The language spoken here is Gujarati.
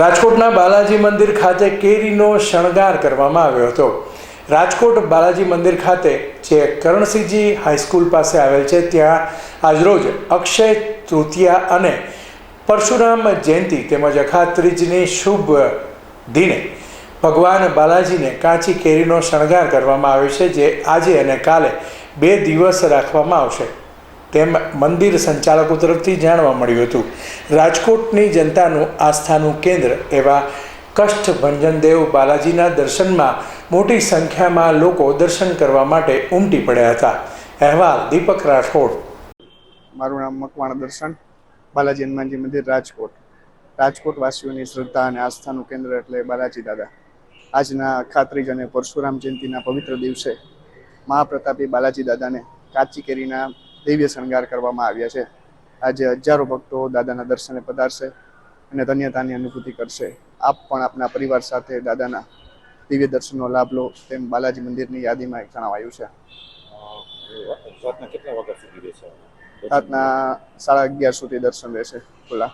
રાજકોટના બાલાજી મંદિર ખાતે કેરીનો શણગાર કરવામાં આવ્યો હતો. રાજકોટ બાલાજી મંદિર ખાતે જે કરણસિંહજી હાઈસ્કૂલ પાસે આવેલ છે, ત્યાં આજરોજ અક્ષય તૃતીયા અને પરશુરામ જયંતિ તેમજ અખાત્રીજની શુભ દિને ભગવાન બાલાજીને કાચી કેરીનો શણગાર કરવામાં આવ્યો છે, જે આજે અને કાલે બે દિવસ રાખવામાં આવશે. તેમ મંદિર સંચાલકો તરફથી જાણવા મળ્યું હતું. રાજકોટની જનતાનું આસ્થાનું કેન્દ્ર એવા કષ્ટભંજનદેવ બાલાજીના દર્શનમાં મોટી સંખ્યામાં લોકો દર્શન કરવા માટે ઉમટી પડ્યા હતા. અહેવાલ દીપક રાઠોડ. મારું નામ મકવાણા દર્શન, બાલાજી હનુમાનજી મંદિર, રાજકોટ. રાજકોટ વાસીઓની શ્રદ્ધા અને આસ્થાનું કેન્દ્ર એટલે બાલાજી દાદા. આજના ખાત્રીજ અને પરશુરામ જયંતિના પવિત્ર દિવસે મહાપ્રતાપી બાલાજી દાદાને કાચી કેરીના દિવ્ય શણગાર કરવામાં આવ્યા છે. આજે હજારો ભક્તો દાદાના દર્શને પધારશે અને ધન્યતાની અનુભૂતિ કરશે. આપ પણ આપના પરિવાર સાથે દાદાના દિવ્ય દર્શનનો લાભ લો તેમ બાલાજી મંદિરની યાદીમાં જણાવાયું છે. રાતના કેટલા વાગ્યા સુધી રહેશે? રાતના સાડા અગિયાર સુધી દર્શન રહેશે ખુલ્લા.